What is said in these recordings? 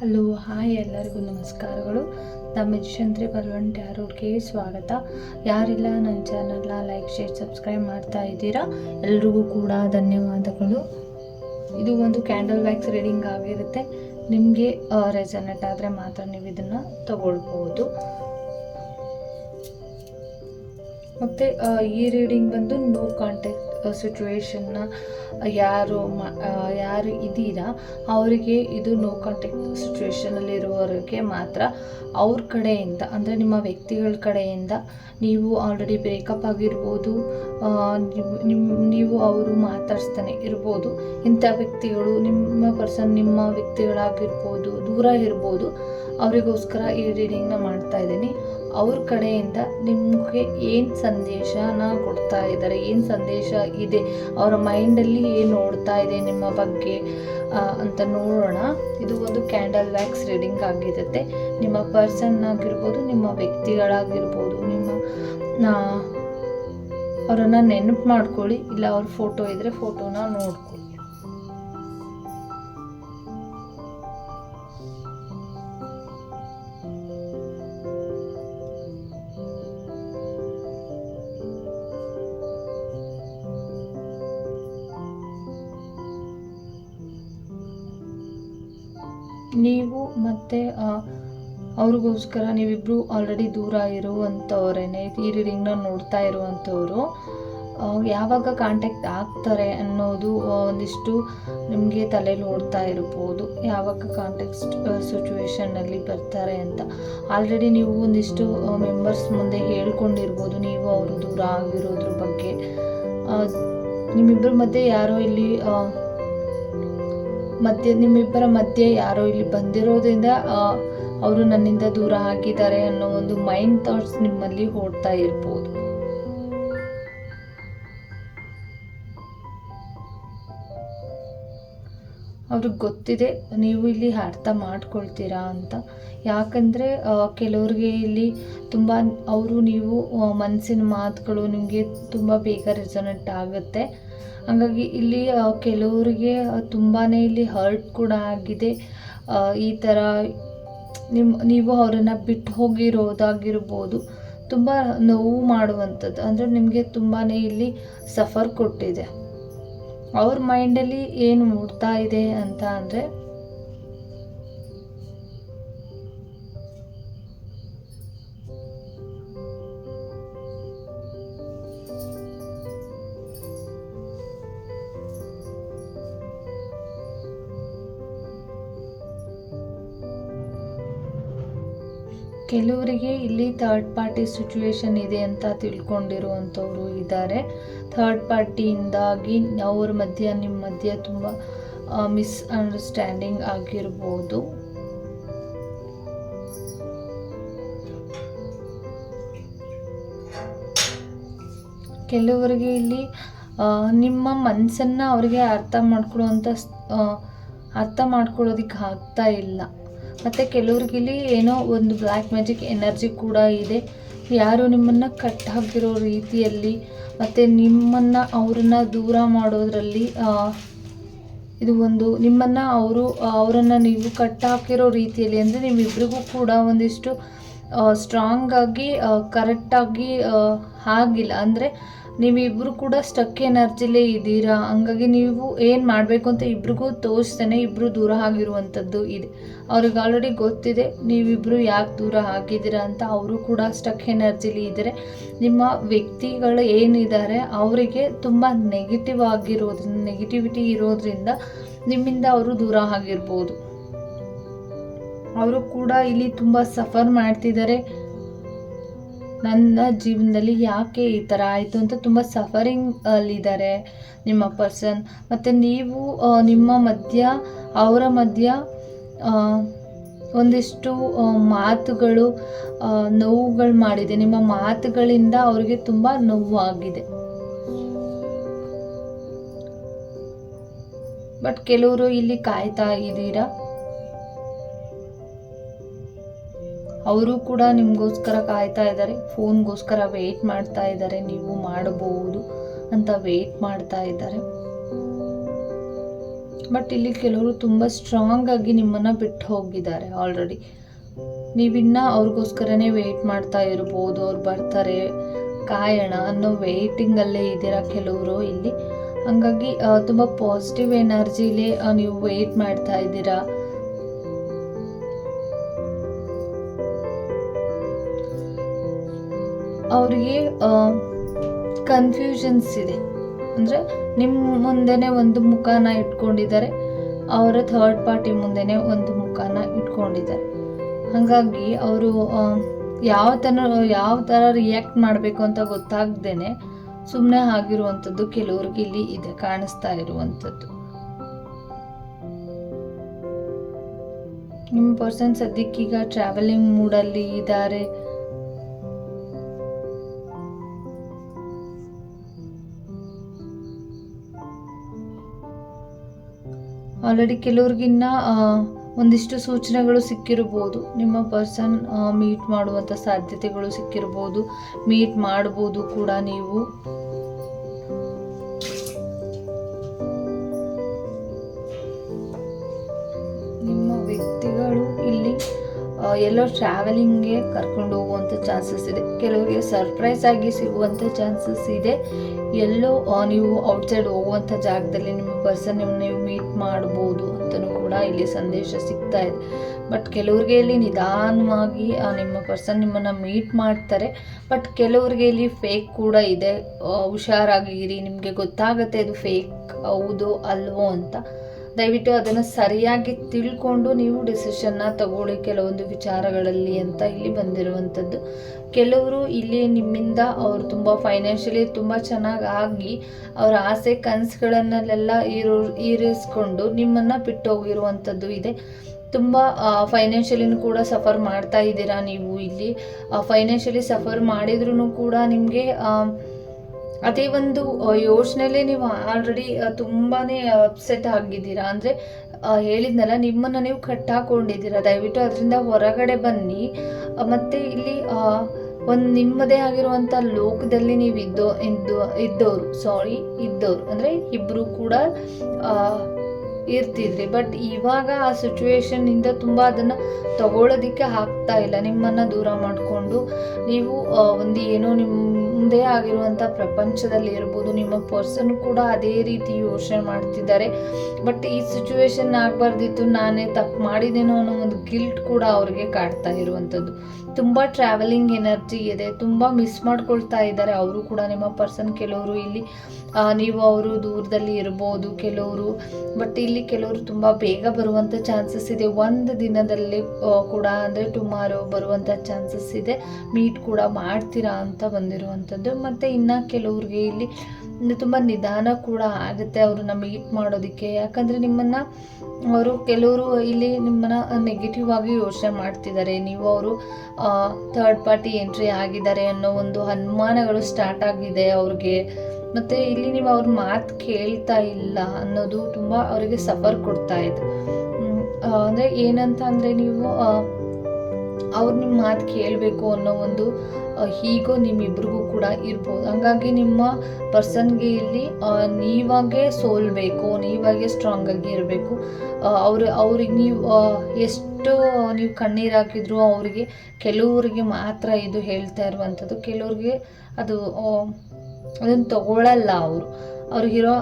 Hello, hi ಎಲ್ಲರಿಗೂ ನಮಸ್ಕಾರಗಳು. ನಮ್ಮ ಯಶಂತ್ರಿ ಬಲ್ವಂಟ್ ಯಾರೋಡ್ಗೆ ಸ್ವಾಗತ. ಯಾರಿಲ್ಲ, ನನ್ನ ಚಾನಲ್ನ ಲೈಕ್, ಶೇರ್, ಸಬ್ಸ್ಕ್ರೈಬ್ ಮಾಡ್ತಾ ಇದ್ದೀರಾ? ಎಲ್ರಿಗೂ ಕೂಡ ಧನ್ಯವಾದಗಳು. ಇದು ಒಂದು ಕ್ಯಾಂಡಲ್ ವ್ಯಾಕ್ಸ್ ರೀಡಿಂಗ್ ಆಗಿರುತ್ತೆ. ನಿಮಗೆ ರೆಸನೆಟ್ ಆದರೆ ಮಾತ್ರ ನೀವು ಇದನ್ನು ತಗೊಳ್ಬೋದು. ಮತ್ತು ಈ ರೀಡಿಂಗ್ ಬಂದು ನೋ ಕಾಂಟ್ಯಾಕ್ಟ್ ಸಿಚುವೇಶನ್ನ ಯಾರು ಯಾರು ಇದ್ದೀರಾ, ಅವರಿಗೆ ಇದು ನೋ ಕಾಂಟ್ಯಾಕ್ಟ್ ಸಿಚುವೇಶನಲ್ಲಿರುವವರಿಗೆ ಮಾತ್ರ ಅವ್ರ ಕಡೆಯಿಂದ, ಅಂದರೆ ನಿಮ್ಮ ವ್ಯಕ್ತಿಗಳ ಕಡೆಯಿಂದ ನೀವು ಆಲ್ರೆಡಿ ಬ್ರೇಕಪ್ ಆಗಿರ್ಬೋದು ನಿಮ್ಮ ನೀವು ಅವರು ಮಾತಾಡ್ಸ್ತಾನೆ ಇರ್ಬೋದು, ಇಂಥ ವ್ಯಕ್ತಿಗಳು ನಿಮ್ಮ ಪರ್ಸನ್ ನಿಮ್ಮ ವ್ಯಕ್ತಿಗಳಾಗಿರ್ಬೋದು, ದೂರ ಇರ್ಬೋದು, ಅವರಿಗೋಸ್ಕರ ಈ ರೀಡಿಂಗ್ನ ಮಾಡ್ತಾ ಇದ್ದೀನಿ. ಅವ್ರ ಕಡೆಯಿಂದ ನಿಮಗೆ ಏನು ಸಂದೇಶನ ಕೊಡ್ತಾ ಇದ್ದಾರೆ? ಏನು ಸಂದೇಶ ಇದೆ? ಅವರ ಮೈಂಡಲ್ಲಿ ಏನು ನೋಡ್ತಾ ಇದೆ ನಿಮ್ಮ ಬಗ್ಗೆ ಅಂತ ನೋಡೋಣ. ಇದು ಒಂದು ಕ್ಯಾಂಡಲ್ ವ್ಯಾಕ್ಸ್ ರೀಡಿಂಗ್ ಆಗಿರುತ್ತೆ. ನಿಮ್ಮ ಪರ್ಸನ್ ಆಗಿರ್ಬೋದು, ನಿಮ್ಮ ವ್ಯಕ್ತಿಗಳಾಗಿರ್ಬೋದು, ನಿಮ್ಮ ಅವರನ್ನು ನೆನಪು ಮಾಡ್ಕೊಳ್ಳಿ. ಇಲ್ಲ, ಅವ್ರ ಫೋಟೋ ಇದ್ದರೆ ಫೋಟೋನ ನೋಡ್ಕೊಳ್ಳಿ. ನೀವು ಮತ್ತೆ ಅವ್ರಿಗೋಸ್ಕರ ನೀವಿಬ್ಬರು ಆಲ್ರೆಡಿ ದೂರ ಇರುವಂಥವ್ರೇನೆ ಈ ರೀಡಿಂಗ್ನ ನೋಡ್ತಾ ಇರುವಂಥವ್ರು ಯಾವಾಗ ಕಾಂಟ್ಯಾಕ್ಟ್ ಆಗ್ತಾರೆ ಅನ್ನೋದು ಒಂದಿಷ್ಟು ನಿಮಗೆ ತಲೆಯಲ್ಲಿ ಓಡ್ತಾ ಇರ್ಬೋದು, ಯಾವಾಗ ಕಾಂಟ್ಯಾಕ್ಟ್ ಸಿಚುವೇಶನ್ನಲ್ಲಿ ಬರ್ತಾರೆ ಅಂತ. ಆಲ್ರೆಡಿ ನೀವು ಒಂದಿಷ್ಟು ಮೆಂಬರ್ಸ್ ಮುಂದೆ ಹೇಳ್ಕೊಂಡಿರ್ಬೋದು, ನೀವು ಅವರು ದೂರ ಆಗಿರೋದ್ರ ಬಗ್ಗೆ. ನಿಮ್ಮಿಬ್ಬರ ಮಧ್ಯೆ ಯಾರೋ ಇಲ್ಲಿ ಮಧ್ಯೆ ನಿಮ್ಮಿಬ್ಬರ ಮಧ್ಯೆ ಯಾರೋ ಇಲ್ಲಿ ಬಂದಿರೋದ್ರಿಂದ ಅವರು ನನ್ನಿಂದ ದೂರ ಆಗಿದ್ದಾರೆ ಅನ್ನೋ ಒಂದು ಮೈಂಡ್ ಥಾಟ್ಸ್ ನಿಮ್ಮಲ್ಲಿ ಓಡ್ತಾ ಇರ್ಬೋದು. ಅವ್ರಿಗೆ ಗೊತ್ತಿದೆ, ನೀವು ಇಲ್ಲಿ ಅರ್ಥ ಮಾಡ್ಕೊಳ್ತೀರಾ ಅಂತ. ಯಾಕಂದರೆ ಕೆಲವ್ರಿಗೆ ಇಲ್ಲಿ ತುಂಬ, ಅವರು ನೀವು ಮನಸ್ಸಿನ ಮಾತುಗಳು ನಿಮಗೆ ತುಂಬ ಬೇಗ ರೆಸೊನೆಟ್ ಆಗುತ್ತೆ. ಹಾಗಾಗಿ ಇಲ್ಲಿ ಕೆಲವರಿಗೆ ತುಂಬಾ ಇಲ್ಲಿ ಹರ್ಟ್ ಕೂಡ ಆಗಿದೆ. ಈ ಥರ ನಿಮ್ಮ ನೀವು ಅವರನ್ನು ಬಿಟ್ಟು ಹೋಗಿರೋದಾಗಿರ್ಬೋದು, ತುಂಬ ನೋವು ಮಾಡುವಂಥದ್ದು. ಅಂದರೆ ನಿಮಗೆ ತುಂಬಾ ಇಲ್ಲಿ ಸಫರ್ ಕೊಟ್ಟಿದೆ. ಅವ್ರ ಮೈಂಡಲ್ಲಿ ಏನು ಮೂಡ್ತಾ ಇದೆ ಅಂತ ಅಂದರೆ ಕೆಲವರಿಗೆ ಇಲ್ಲಿ ಥರ್ಡ್ ಪಾರ್ಟಿ ಸಿಚುವೇಶನ್ ಇದೆ ಅಂತ ತಿಳ್ಕೊಂಡಿರುವಂಥವ್ರು ಇದ್ದಾರೆ. ಥರ್ಡ್ ಪಾರ್ಟಿಯಿಂದಾಗಿ ಅವ್ರ ಮಧ್ಯ ನಿಮ್ಮ ಮಧ್ಯೆ ತುಂಬ ಮಿಸ್ಅಂಡರ್ಸ್ಟ್ಯಾಂಡಿಂಗ್ ಆಗಿರ್ಬೋದು. ಕೆಲವರಿಗೆ ಇಲ್ಲಿ ನಿಮ್ಮ ಮನಸ್ಸನ್ನು ಅವರಿಗೆ ಅರ್ಥ ಮಾಡ್ಕೊಳ್ಳುವಂಥ ಅರ್ಥ ಮಾಡ್ಕೊಳ್ಳೋದಕ್ಕೆ ಆಗ್ತಾ ಇಲ್ಲ. ಮತ್ತು ಕೆಲವ್ರಿಗಿಲ್ಲಿ ಏನೋ ಒಂದು ಬ್ಲ್ಯಾಕ್ ಮ್ಯಾಜಿಕ್ ಎನರ್ಜಿ ಕೂಡ ಇದೆ. ಯಾರು ನಿಮ್ಮನ್ನು ಕಟ್ ಹಾಕಿರೋ ರೀತಿಯಲ್ಲಿ ಮತ್ತು ನಿಮ್ಮನ್ನು ಅವರನ್ನು ದೂರ ಮಾಡೋದರಲ್ಲಿ ಇದು ಒಂದು ನಿಮ್ಮನ್ನು ಅವರು ಅವರನ್ನು ನೀವು ಕಟ್ ಹಾಕಿರೋ ರೀತಿಯಲ್ಲಿ ಅಂದರೆ ನಿಮ್ಮಿಬ್ಬರಿಗೂ ಕೂಡ ಒಂದಿಷ್ಟು ಸ್ಟ್ರಾಂಗಾಗಿ ಕರೆಕ್ಟಾಗಿ ಆಗಿಲ್ಲ. ಅಂದರೆ ನೀವಿಬ್ಬರು ಕೂಡ ಸ್ಟಕ್ ಎನರ್ಜಿಲೇ ಇದ್ದೀರಾ? ಹಂಗಾಗಿ ನೀವು ಏನು ಮಾಡಬೇಕು ಅಂತ ಇಬ್ರಿಗೂ ತೋರಿಸ್ತಾನೆ ಇಬ್ಬರು ದೂರ ಆಗಿರುವಂಥದ್ದು ಇದೆ. ಅವ್ರಿಗೆ ಆಲ್ರೆಡಿ ಗೊತ್ತಿದೆ ನೀವಿಬ್ಬರು ಯಾಕೆ ದೂರ ಆಗಿದ್ದೀರಾ ಅಂತ ಅವರು ಕೂಡ ಸ್ಟಕ್ ಎನರ್ಜಿಲಿ ಇದ್ದಾರೆ. ನಿಮ್ಮ ವ್ಯಕ್ತಿಗಳು ಏನಿದ್ದಾರೆ, ಅವರಿಗೆ ತುಂಬ ನೆಗೆಟಿವ್ ಆಗಿರೋದ್ರಿಂದ ನೆಗೆಟಿವಿಟಿ ಇರೋದ್ರಿಂದ ನಿಮ್ಮಿಂದ ಅವರು ದೂರ ಆಗಿರ್ಬೋದು. ಅವರು ಕೂಡ ಇಲ್ಲಿ ತುಂಬ ಸಫರ್ ಮಾಡ್ತಿದ್ದಾರೆ. ನನ್ನ ಜೀವನದಲ್ಲಿ ಯಾಕೆ ಈ ಥರ ಆಯಿತು ಅಂತ ತುಂಬ ಸಫರಿಂಗ್ ಅಲ್ಲಿದ್ದಾರೆ ನಿಮ್ಮ ಪರ್ಸನ್ ಮತ್ತು ನೀವು ನಿಮ್ಮ ಮಧ್ಯ, ಅವರ ಮಧ್ಯ ಒಂದಿಷ್ಟು ಮಾತುಗಳು ನೋವುಗಳು ಮಾಡಿದೆ. ನಿಮ್ಮ ಮಾತುಗಳಿಂದ ಅವರಿಗೆ ತುಂಬ ನೋವಾಗಿದೆ ಬಟ್ ಕೆಲವರು ಇಲ್ಲಿ ಕಾಯ್ತಾ ಇದ್ದೀರಾ? ಅವರು ಕೂಡ ನಿಮಗೋಸ್ಕರ ಕಾಯ್ತಾ ಇದ್ದಾರೆ. ಫೋನ್ಗೋಸ್ಕರ ವೆಯ್ಟ್ ಮಾಡ್ತಾ ಇದ್ದಾರೆ. ನೀವು ಮಾಡಬಹುದು ಅಂತ ವೆಯ್ಟ್ ಮಾಡ್ತಾ ಇದ್ದಾರೆ. ಬಟ್ ಇಲ್ಲಿ ಕೆಲವರು ತುಂಬ ಸ್ಟ್ರಾಂಗ್ ಆಗಿ ನಿಮ್ಮನ್ನು ಬಿಟ್ಟು ಹೋಗಿದ್ದಾರೆ ಆಲ್ರೆಡಿ ನೀವಿನ್ನ ಅವ್ರಿಗೋಸ್ಕರನೇ ವೆಯ್ಟ್ ಮಾಡ್ತಾ ಇರ್ಬೋದು. ಅವ್ರು ಬರ್ತಾರೆ. ಕಾಯೋಣ ಅನ್ನೋ ವೆಯ್ಟಿಂಗಲ್ಲೇ ಇದ್ದೀರಾ ಕೆಲವರು ಇಲ್ಲಿ. ಹಂಗಾಗಿ ತುಂಬ ಪಾಸಿಟಿವ್ ಎನರ್ಜಿಲಿ ನೀವು ವೆಯ್ಟ್ ಮಾಡ್ತಾ ಇದ್ದೀರಾ. ಅವರಿಗೆ ಕನ್ಫ್ಯೂಷನ್ಸ್ ಇದೆ. ಅಂದರೆ ನಿಮ್ಮ ಮುಂದೆನೇ ಒಂದು ಮುಖನ ಇಟ್ಕೊಂಡಿದ್ದಾರೆ, ಅವರ ಥರ್ಡ್ ಪಾರ್ಟಿ ಮುಂದೆನೇ ಒಂದು ಮುಖನ ಇಟ್ಕೊಂಡಿದ್ದಾರೆ. ಹಾಗಾಗಿ ಅವರು ಯಾವ ಥರ ಯಾವ ಥರ ರಿಯಾಕ್ಟ್ ಮಾಡಬೇಕು ಅಂತ ಗೊತ್ತಾಗ್ದೇ ಸುಮ್ಮನೆ ಆಗಿರುವಂಥದ್ದು ಕೆಲವ್ರಿಗೆ ಇಲ್ಲಿ ಇದೆ, ಕಾಣಿಸ್ತಾ ಇರುವಂಥದ್ದು. ನಿಮ್ಮ ಪರ್ಸನ್ ಸದ್ಯಕ್ಕೀಗ ಟ್ರಾವೆಲಿಂಗ್ ಮೂಡಲ್ಲಿ ಇದ್ದಾರೆ ಆಲ್ರೆಡಿ ಕೆಲವ್ರಿಗಿನ್ನ ಒಂದಿಷ್ಟು ಸೂಚನೆಗಳು ಸಿಕ್ಕಿರ್ಬೋದು. ನಿಮ್ಮ ಪರ್ಸನ್ ಮೀಟ್ ಮಾಡುವಂಥ ಸಾಧ್ಯತೆಗಳು ಸಿಕ್ಕಿರ್ಬೋದು. ಮೀಟ್ ಮಾಡ್ಬೋದು ಕೂಡ ನೀವು. ಎಲ್ಲೋ ಟ್ರಾವೆಲಿಂಗ್ಗೆ ಕರ್ಕೊಂಡು ಹೋಗುವಂಥ ಚಾನ್ಸಸ್ ಇದೆ. ಕೆಲವರಿಗೆ ಸರ್ಪ್ರೈಸ್ ಆಗಿ ಸಿಗುವಂಥ ಚಾನ್ಸಸ್ ಇದೆ. ಎಲ್ಲೋ ನೀವು ಔಟ್ಸೈಡ್ ಹೋಗುವಂಥ ಜಾಗದಲ್ಲಿ ನಿಮ್ಮ ಪರ್ಸನ್ ನೀವು ಮೀಟ್ ಮಾಡ್ಬೋದು ಅಂತಲೂ ಕೂಡ ಇಲ್ಲಿ ಸಂದೇಶ ಸಿಗ್ತಾ ಇದೆ. ಬಟ್ ಕೆಲವ್ರಿಗೆ ಇಲ್ಲಿ ನಿಧಾನವಾಗಿ ನಿಮ್ಮ ಪರ್ಸನ್ ನಿಮ್ಮನ್ನು ಮೀಟ್ ಮಾಡ್ತಾರೆ. ಬಟ್ ಕೆಲವ್ರಿಗೆ ಇಲ್ಲಿ ಫೇಕ್ ಕೂಡ ಇದೆ. ಹುಷಾರಾಗಿರಿ, ನಿಮಗೆ ಗೊತ್ತಾಗತ್ತೆ ಇದು ಫೇಕ್ ಹೌದು, ಅಲ್ವೋ ಅಂತ. ದಯವಿಟ್ಟು ಅದನ್ನು ಸರಿಯಾಗಿ ತಿಳ್ಕೊಂಡು ನೀವು ಡಿಸಿಷನ್ನ ತಗೊಳ್ಳಿ ಕೆಲವೊಂದು ವಿಚಾರಗಳಲ್ಲಿ ಅಂತ ಇಲ್ಲಿ ಬಂದಿರುವಂಥದ್ದು. ಕೆಲವರು ಇಲ್ಲಿ ನಿಮ್ಮಿಂದ ಅವರು ತುಂಬ ಫೈನಾನ್ಷಿಯಲಿ ತುಂಬ ಚೆನ್ನಾಗಿ ಆಗಿ ಅವರ ಆಸೆ, ಕನಸುಗಳನ್ನೆಲ್ಲ ಈರು, ಈರಿಸ್ಕೊಂಡು ನಿಮ್ಮನ್ನು ಬಿಟ್ಟು ಹೋಗಿರುವಂಥದ್ದು ಇದೆ. ತುಂಬ ಫೈನಾನ್ಷಿಯಲಿನೂ ಕೂಡ ಸಫರ್ ಮಾಡ್ತಾ ಇದ್ದೀರಾ ನೀವು ಇಲ್ಲಿ. ಫೈನಾನ್ಷಿಯಲಿ ಸಫರ್ ಮಾಡಿದ್ರೂ ಕೂಡ ನಿಮಗೆ ಅದೇ ಒಂದು ಯೋಚನೆಲೆ ನೀವು ಆಲ್ರೆಡಿ ತುಂಬಾ ಅಪ್ಸೆಟ್ ಆಗಿದ್ದೀರಾ. ಅಂದರೆ ಹೇಳಿದ್ನಲ್ಲ, ನಿಮ್ಮನ್ನು ನೀವು ಕಟ್ಟಾಕೊಂಡಿದ್ದೀರಾ. ದಯವಿಟ್ಟು ಅದರಿಂದ ಹೊರಗಡೆ ಬನ್ನಿ. ಮತ್ತೆ ಇಲ್ಲಿ ಒಂದು ನಿಮ್ಮದೇ ಆಗಿರುವಂಥ ಲೋಕದಲ್ಲಿ ನೀವು ಇದ್ದೋ, ಇದ್ದು ಇದ್ದವರು ಸಾರಿ ಇದ್ದವರು ಅಂದರೆ ಇಬ್ಬರು ಕೂಡ ಇರ್ತಿದ್ರಿ. ಬಟ್ ಇವಾಗ ಆ ಸಿಚುವೇಶನ್ನಿಂದ ತುಂಬ ಅದನ್ನು ತಗೊಳ್ಳೋದಕ್ಕೆ ಆಗ್ತಾ ಇಲ್ಲ. ನಿಮ್ಮನ್ನು ದೂರ ಮಾಡಿಕೊಂಡು ನೀವು ಒಂದು ಏನೋ ನಿಮ್ಮದೇ ಆಗಿರುವಂಥ ಪ್ರಪಂಚದಲ್ಲಿ ಇರ್ಬೋದು, ನಿಮ್ಮ ಪರ್ಸನ್ ಕೂಡ ಅದೇ ರೀತಿ ಯೋಚನೆ ಮಾಡ್ತಿದ್ದಾರೆ. ಬಟ್ ಈ ಸಿಚುವೇಶನ್ ಆಗಬಾರ್ದಿತ್ತು, ನಾನೇ ತಪ್ಪು ಮಾಡಿದ್ದೇನೋ ಅನ್ನೋ ಒಂದು ಗಿಲ್ಟ್ ಕೂಡ ಅವ್ರಿಗೆ ಕಾಡ್ತಾ ಇರುವಂಥದ್ದು. ತುಂಬ ಟ್ರಾವೆಲಿಂಗ್ ಎನರ್ಜಿ ಇದೆ, ತುಂಬ ಮಿಸ್ ಮಾಡ್ಕೊಳ್ತಾ ಇದ್ದಾರೆ ಅವರು ಕೂಡ. ನಿಮ್ಮ ಪರ್ಸನ್ ಕೆಲವರು ಇಲ್ಲಿ ನೀವು ಅವರು ದೂರದಲ್ಲಿ ಇರ್ಬೋದು ಕೆಲವರು. ಬಟ್ ಇಲ್ಲಿ ಕೆಲವರು ತುಂಬ ಬೇಗ ಬರುವಂಥ ಚಾನ್ಸಸ್ ಇದೆ. ಒಂದು ದಿನದಲ್ಲಿ ಕೂಡ ಅಂದರೆ ಟುಮಾರೋ ಬರುವಂಥ ಚಾನ್ಸಸ್ ಇದೆ. ಮೀಟ್ ಕೂಡ ಮಾಡ್ತೀರಾ ಅಂತ ಬಂದಿರುವಂಥದ್ದು ಮತ್ತು ಇನ್ನು ಕೆಲವ್ರಿಗೆ ಇಲ್ಲಿ ತುಂಬ ನಿಧಾನ ಕೂಡ ಆಗುತ್ತೆ ಅವ್ರನ್ನ ಮೀಟ್ ಮಾಡೋದಕ್ಕೆ. ಯಾಕಂದರೆ ನಿಮ್ಮನ್ನು ಅವರು ಕೆಲವರು ಇಲ್ಲಿ ನಿಮ್ಮನ್ನು ನೆಗೆಟಿವ್ ಆಗಿ ಯೋಚನೆ ಮಾಡ್ತಿದ್ದಾರೆ. ನೀವು ಅವರು ಥರ್ಡ್ ಪಾರ್ಟಿ ಎಂಟ್ರಿ ಆಗಿದ್ದಾರೆ ಅನ್ನೋ ಒಂದು ಅನುಮಾನಗಳು ಸ್ಟಾರ್ಟ್ ಆಗಿದೆ ಅವ್ರಿಗೆ. ಮತ್ತು ಇಲ್ಲಿ ನೀವು ಅವ್ರ ಮಾತು ಕೇಳ್ತಾ ಇಲ್ಲ ಅನ್ನೋದು ತುಂಬ ಅವರಿಗೆ ಸಫರ್ ಕೊಡ್ತಾ ಇದೆ. ಅಂದರೆ ಏನಂತ ಅಂದರೆ ನೀವು ಅವ್ರು ನಿಮ್ಮ ಮಾತು ಕೇಳಬೇಕು ಅನ್ನೋ ಒಂದು ಹೀಗೋ ನಿಮ್ಮಿಬ್ರಿಗೂ ಕೂಡ ಇರ್ಬೋದು. ಹಂಗಾಗಿ ನಿಮ್ಮ ಪರ್ಸನ್ಗೆ ಇಲ್ಲಿ ನೀವಾಗೆ ಸೋಲ್ಬೇಕು, ನೀವಾಗೆ ಸ್ಟ್ರಾಂಗ್ ಆಗಿ ಇರಬೇಕು. ಅವರು, ಅವ್ರಿಗೆ ನೀವು ಎಷ್ಟು ನೀವು ಕಣ್ಣೀರು ಹಾಕಿದ್ರು ಅವರಿಗೆ ಕೆಲವರಿಗೆ ಮಾತ್ರ ಇದು ಹೇಳ್ತಾ ಇರುವಂಥದ್ದು. ಕೆಲವ್ರಿಗೆ ಅದು ಅದನ್ನು ತಗೊಳ್ಳಲ್ಲ ಅವರು. ಅವ್ರಿಗಿರೋ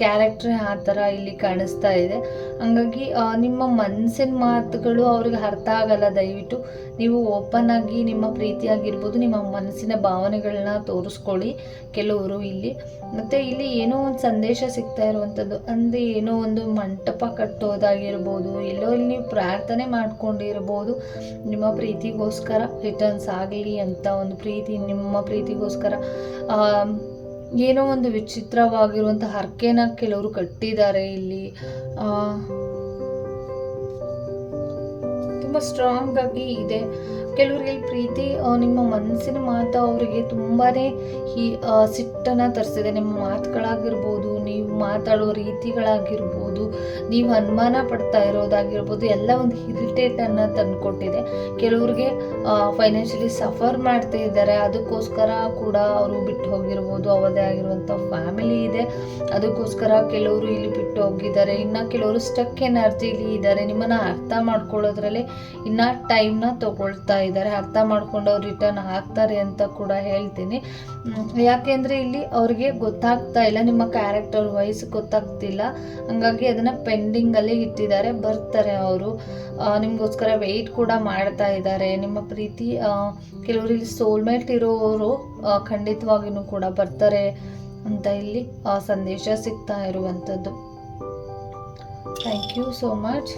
ಕ್ಯಾರೆಕ್ಟ್ರೇ ಆ ಥರ ಇಲ್ಲಿ ಕಾಣಿಸ್ತಾ ಇದೆ. ಹಂಗಾಗಿ ನಿಮ್ಮ ಮನಸ್ಸಿನ ಮಾತುಗಳು ಅವ್ರಿಗೆ ಅರ್ಥ ಆಗಲ್ಲ. ದಯವಿಟ್ಟು ನೀವು ಓಪನ್ ಆಗಿ ನಿಮ್ಮ ಪ್ರೀತಿಯಾಗಿರ್ಬೋದು, ನಿಮ್ಮ ಮನಸ್ಸಿನ ಭಾವನೆಗಳನ್ನ ತೋರಿಸ್ಕೊಳ್ಳಿ ಕೆಲವರು ಇಲ್ಲಿ. ಮತ್ತು ಇಲ್ಲಿ ಏನೋ ಒಂದು ಸಂದೇಶ ಸಿಗ್ತಾ ಇರುವಂಥದ್ದು ಅಂದರೆ ಏನೋ ಒಂದು ಮಂಟಪ ಕಟ್ಟೋದಾಗಿರ್ಬೋದು, ಎಲ್ಲೋ ಇಲ್ಲಿ ನೀವು ಪ್ರಾರ್ಥನೆ ಮಾಡ್ಕೊಂಡಿರ್ಬೋದು, ನಿಮ್ಮ ಪ್ರೀತಿಗೋಸ್ಕರ ರಿಟರ್ನ್ಸ್ ಆಗಲಿ ಅಂತ ಒಂದು ಪ್ರೀತಿ, ನಿಮ್ಮ ಪ್ರೀತಿಗೋಸ್ಕರ ಏನೋ ಒಂದು ವಿಚಿತ್ರವಾಗಿರುವಂಥ ಹರಕೆನ ಕೆಲವರು ಕಟ್ಟಿದ್ದಾರೆ ಇಲ್ಲಿ. ತುಂಬ ಸ್ಟ್ರಾಂಗ್ ಆಗಿ ಇದೆ. ಕೆಲವರಿಗೆ ಪ್ರೀತಿ ನಿಮ್ಮ ಮನಸ್ಸಿನ ಮಾತು ಅವರಿಗೆ ತುಂಬಾ ಈ ಆ, ಸಿಟ್ಟನ್ನು ತರಿಸಿದೆ. ನಿಮ್ಮ ಮಾತುಗಳಾಗಿರ್ಬೋದು ನೀವು ಮಾತಾಡೋ ರೀತಿಗಳಾಗಿರ್ಬೋದು, ನೀವು ಅನುಮಾನ ಪಡ್ತಾ ಇರೋದಾಗಿರ್ಬೋದು, ಎಲ್ಲ ಒಂದು ಇರಿಟೇಟನ್ನು ತಂದುಕೊಟ್ಟಿದೆ. ಕೆಲವ್ರಿಗೆ ಫೈನಾನ್ಷಿಯಲಿ ಸಫರ್ ಮಾಡ್ತಾ ಇದ್ದಾರೆ. ಅದಕ್ಕೋಸ್ಕರ ಕೂಡ ಅವರು ಬಿಟ್ಟು ಹೋಗಿರ್ಬೋದು. ಅವರದೇ ಆಗಿರುವಂಥ ಫ್ಯಾಮಿಲಿ ಇದೆ. ಅದಕ್ಕೋಸ್ಕರ ಕೆಲವರು ಇಲ್ಲಿ ಬಿಟ್ಟು ಹೋಗಿದ್ದಾರೆ. ಇನ್ನು ಕೆಲವರು ಸ್ಟಕ್ ಎನರ್ಜಿಲಿ ಇದ್ದಾರೆ. ನಿಮ್ಮನ್ನು ಅರ್ಥ ಮಾಡ್ಕೊಳ್ಳೋದ್ರಲ್ಲಿ ಇನ್ನು ಟೈಮ್ನ ತೊಗೊಳ್ತಾ ಇದ್ದಾರೆ. ಅರ್ಥ ಮಾಡ್ಕೊಂಡು ಅವ್ರು ರಿಟರ್ನ್ ಆಗ್ತಾರೆ ಅಂತ ಕೂಡ ಹೇಳ್ತೀನಿ. ಯಾಕೆಂದರೆ ಇಲ್ಲಿ ಅವ್ರಿಗೆ ಗೊತ್ತಾಗ್ತಾ ಇಲ್ಲ. ನಿಮ್ಮ ಕ್ಯಾರೆಕ್ಟರ್ ವೈಸ್ ಗೊತ್ತಾಗ್ತಿಲ್ಲ. ಹಂಗಾಗಿ ಅದನ್ನು ಪೆಂಡಿಂಗಲ್ಲಿ ಇಟ್ಟಿದ್ದಾರೆ. ಬರ್ತಾರೆ ಅವರು. ನಿಮಗೋಸ್ಕರ ವೆಯ್ಟ್ ಕೂಡ ಮಾಡ್ತಾ ಇದ್ದಾರೆ. ನಿಮ್ಮ ಪ್ರೀತಿ ಆ, ಕೆಲವರು ಇಲ್ಲಿ ಸೋಲ್ಮೇಟ್ ಇರೋರು ಖಂಡಿತವಾಗಿಯೂ ಕೂಡ ಬರ್ತಾರೆ ಅಂತ ಇಲ್ಲಿ ಆ, ಸಂದೇಶ ಸಿಗ್ತಾ ಇರುವಂಥದ್ದು. ಥ್ಯಾಂಕ್ ಯು ಸೋ ಮಚ್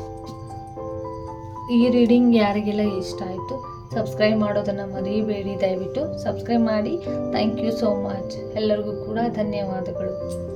ಈ ರೀಡಿಂಗ್ ಯಾರಿಗೆಲ್ಲ ಇಷ್ಟ ಆಯಿತು ಸಬ್ಸ್ಕ್ರೈಬ್ ಮಾಡೋದನ್ನು ಮರಿಬೇಡಿ ದಯವಿಟ್ಟು. ಸಬ್ಸ್ಕ್ರೈಬ್ ಮಾಡಿ. ಥ್ಯಾಂಕ್ ಯು ಸೋ ಮಚ್ ಎಲ್ಲರಿಗೂ ಕೂಡ ಧನ್ಯವಾದಗಳು.